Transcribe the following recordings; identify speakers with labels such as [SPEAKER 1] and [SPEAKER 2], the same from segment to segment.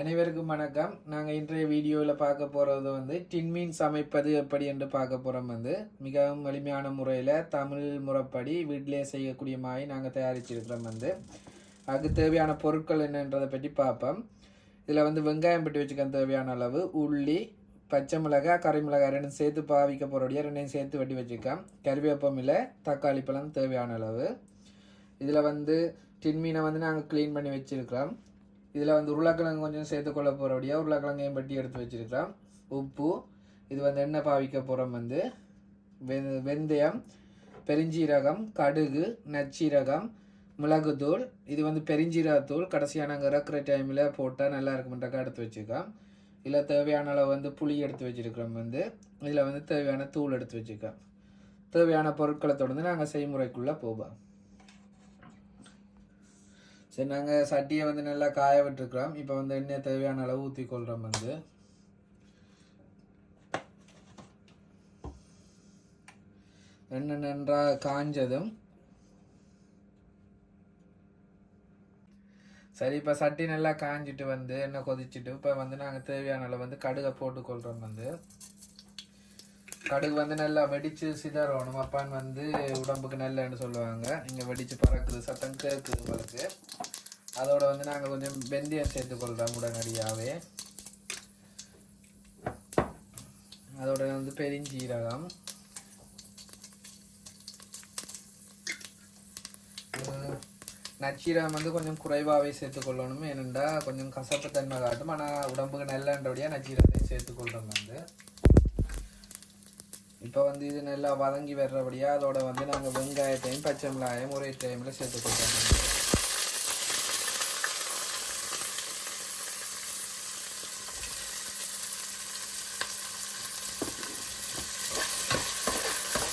[SPEAKER 1] அனைவருக்கும் வணக்கம். நாங்கள் இன்றைய வீடியோவில் பார்க்க போகிறது வந்து டின்மீன் சமைப்பது எப்படி என்று பார்க்க போகிறோம் வந்து. மிகவும் எளிமையான முறையில் தமிழ் முறைப்படி வீட்டிலே செய்யக்கூடிய மாதிரி நாங்கள் தயாரிச்சிருக்கிறோம் வந்து. அதுக்கு தேவையான பொருட்கள் என்னன்றதை பற்றி பார்ப்போம். இதில் வந்து வெங்காயம் பெட்டி வச்சுக்க தேவையான அளவு உள்ளி பச்சை மிளகாய் கறி மிளகாய் ரெண்டும் சேர்த்து பாவிக்க போகிறோடைய ரெண்டையும் சேர்த்து வெட்டி வச்சுக்கோம் கறிவேப்பம் இல்லை தக்காளி பழம் தேவையான அளவு. இதில் வந்து டின்மீனை வந்து நாங்கள் க்ளீன் பண்ணி வச்சுருக்கிறோம். இதில் வந்து உருளைக்கிழங்கு கொஞ்சம் சேர்த்துக்கொள்ள போகிறபடியாக உருளைக்கிழங்கையும் பட்டி எடுத்து வச்சுருக்கிறோம். உப்பு இது வந்து எண்ணெய் பாவிக்க போகிறோம் வந்து. வெ வெந்தயம் பெருஞ்சீரகம் கடுகு நச்சீரகம் மிளகுத்தூள். இது வந்து பெருஞ்சீரகத்தூள் கடைசியாக நாங்கள் இறக்குற டைமில் போட்டால் நல்லா இருக்குமென்றக்கா எடுத்து வச்சுருக்கோம். இதில் தேவையான அளவு வந்து புளி எடுத்து வச்சுருக்கிறோம் வந்து. இதில் வந்து தேவையான தூள் எடுத்து வச்சுருக்கோம். தேவையான பொருட்களை தொடர்ந்து நாங்கள் செய்முறைக்குள்ளே போவோம் சரி நாங்கள் சட்டியை வந்து நல்லா காய விட்டுருக்குறோம். இப்போ வந்து எண்ணெய் தேவையான அளவு ஊற்றி கொள்கிறோம் வந்து. எண்ணெய் நன்றாக காஞ்சதும். சரி இப்போ சட்டி நல்லா காஞ்சிட்டு வந்து எண்ணெய் கொதிச்சுட்டு இப்போ வந்து நாங்கள் தேவையான அளவு வந்து கடுகை போட்டுக்கொள்கிறோம் வந்து. கடுகு வந்து நல்லா வெடித்து சிதறணும். அப்பான்னு வந்து உடம்புக்கு நல்லன்னு சொல்லுவாங்க. இங்கே வெடித்து பறக்குது சத்தம் கேட்குது உங்களுக்கு. அதோட வந்து நாங்கள் கொஞ்சம் வெந்தயம் சேர்த்துக்கொள்கிறோம் உடனடியாகவே அதோட வந்து பெருஞ்சீரகம். நச்சீரகம் வந்து கொஞ்சம் குறைவாகவே சேர்த்துக்கொள்ளணும் ஏனென்றால் கொஞ்சம் கசப்பு தன்மை காட்டும். ஆனால் உடம்புக்கு நல்லன்றபடியாக நச்சீரகத்தை சேர்த்துக்கொள்கிறோம் வந்து இப்போ வந்து இது நல்லா வதங்கி வர்றபடியாக அதோட வந்து நாங்கள் வெங்காயத்தையும் பச்சை மிளகாயும் ஒரே டைமில் சேர்த்துக்கொள்கிறோம் வந்து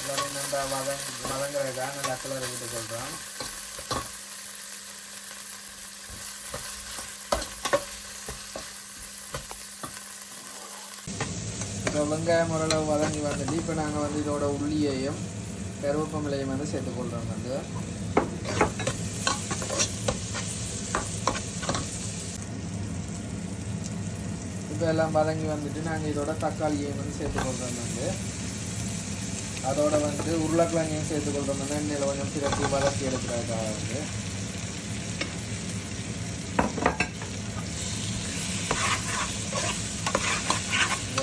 [SPEAKER 1] எல்லாமே நல்லா வதங் வதங்குறதுக்காக நல்லா கலர் விட்டு கொள்கிறோம் இப்போ வெங்காயம் ஓரளவு வதங்கி வந்துட்டு இப்போ நாங்கள் வந்து இதோட உள்ளியையும் கருவேப்பமிலையும் வந்து சேர்த்துக்கொள்கிறோம் வந்து. இப்போ எல்லாம் வதங்கி வந்துட்டு நாங்கள் இதோட தக்காளியையும் வந்து சேர்த்துக்கொள்கிறோம் வந்து. அதோட வந்து உருளைக்கிழங்கையும் சேர்த்துக்கொள்கிறோம் வந்து எண்ணெயில் கொஞ்சம் சிறப்பு வளர்த்தி எடுக்கிறதுக்காக வந்து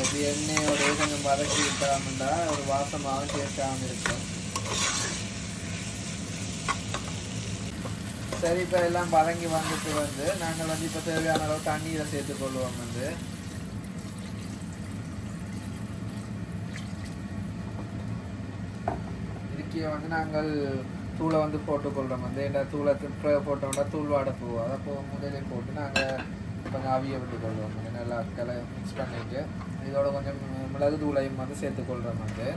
[SPEAKER 1] இது எண்ணெயோட கொஞ்சம் வதக்கி விட்டாமண்டா ஒரு வாசமாகவும் டேஸ்டாகவும் இருக்கும். சரி இப்போ எல்லாம் வதங்கி வந்துட்டு வந்து நாங்கள் வந்து இப்போ தேவையான அளவு தண்ணீரை சேர்த்துக்கொள்வோம் வந்து. இதுக்கே வந்து நாங்கள் தூளை வந்து போட்டுக்கொள்கிறோம் வந்து என்ன தூளை போட்டோம்னா தூள் வாட போவோம் அதை போ முதலே போட்டு நாங்கள் கொஞ்சம் அவிய விட்டுக்கொள்வோம் வந்து நல்லா கலை மிக்ஸ் பண்ணிட்டு இதோட கொஞ்சம் மிளகு தூளையும் வந்து சேர்த்துக்கொள்கிறோம் வந்து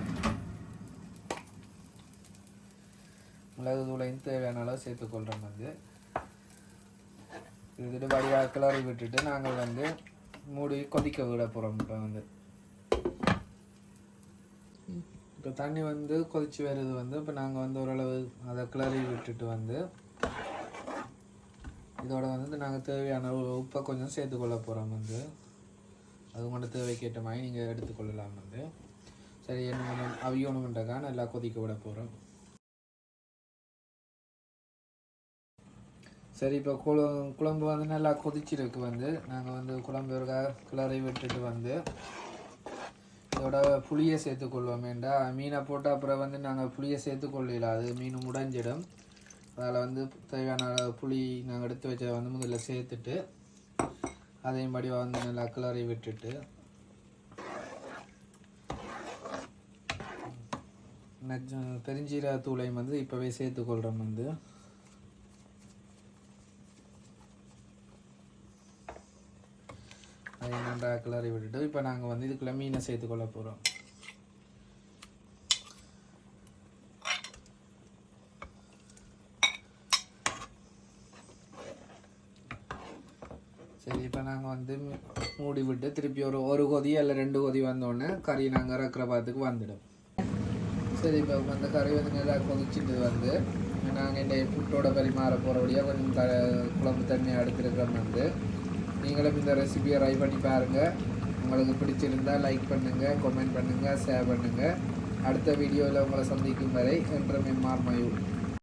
[SPEAKER 1] மிளகு தூளையும் தேவையான அளவு சேர்த்துக்கொள்கிறோம் வந்து இது வடிவாக கிளறி விட்டுட்டு நாங்கள் வந்து மூடி கொதிக்க விட போகிறோம் இப்போ வந்து. இப்போ தண்ணி வந்து கொதிச்சு வருது வந்து இப்போ நாங்கள் வந்து ஓரளவு அதை கிளறி விட்டுட்டு வந்து இதோட வந்து நாங்கள் தேவையான உப்பை கொஞ்சம் சேர்த்துக்கொள்ள போகிறோம் வந்து. அது உங்களோட தேவைக்கேற்ற மாதிரி நீங்கள் எடுத்துக்கொள்ளலாம் வந்து. சரி என்ன கொஞ்சம் அவியணுமென்றக்கா நல்லா கொதிக்க விட போகிறோம் சரி இப்போ குழ குழம்பு வந்து நல்லா கொதிச்சிருக்கு வந்து. நாங்கள் வந்து குழம்பு ஒரு கிளறி விட்டுட்டு வந்து இதோட புளியை சேர்த்துக்கொள்வோம் வேண்டா மீனை போட்டால் அப்புறம் வந்து நாங்கள் புளியை சேர்த்துக்கொள்ளல அது மீன் முடைஞ்சிடும் அதில் வந்து தேவையான அளவு புளி நாங்கள் எடுத்து வச்சதை வந்து முதல்ல சேர்த்துட்டு அதையும் படி வந்து நல்லா கிளறி விட்டுட்டு நச்ச பெருஞ்சீரக தூளையும் வந்து இப்போவே சேர்த்துக்கொள்கிறோம் வந்து. அதை நன்றாக கிளறி விட்டுட்டு இப்போ நாங்கள் வந்து இதுக்குள்ளே மீனை சேர்த்துக்கொள்ள போகிறோம் சரி இப்போ நாங்கள் வந்து மூடி விட்டு திருப்பி ஒரு ஒரு கொதி அல்ல ரெண்டு கொதி வந்தோடனே கறி நாங்கள் இறக்குற பாத்துக்கு வந்துடும். சரி இப்போ அந்த கறி வந்து நல்லா கொதிச்சுட்டு வந்து நாங்கள் இந்த புட்டோட பரிமாற போகிறபடியாக கொஞ்சம் த குழம்பு தண்ணி அடுத்திருக்கிறோம் வந்து நீங்களும் இந்த ரெசிபியை ட்ரை பண்ணி பாருங்கள் உங்களுக்கு பிடிச்சிருந்தா லைக் பண்ணுங்கள் கமெண்ட் பண்ணுங்கள் ஷேர் பண்ணுங்கள் அடுத்த வீடியோவில் உங்களை சந்திக்கும் வரை என்றும் எம்ஆர் மயூர்.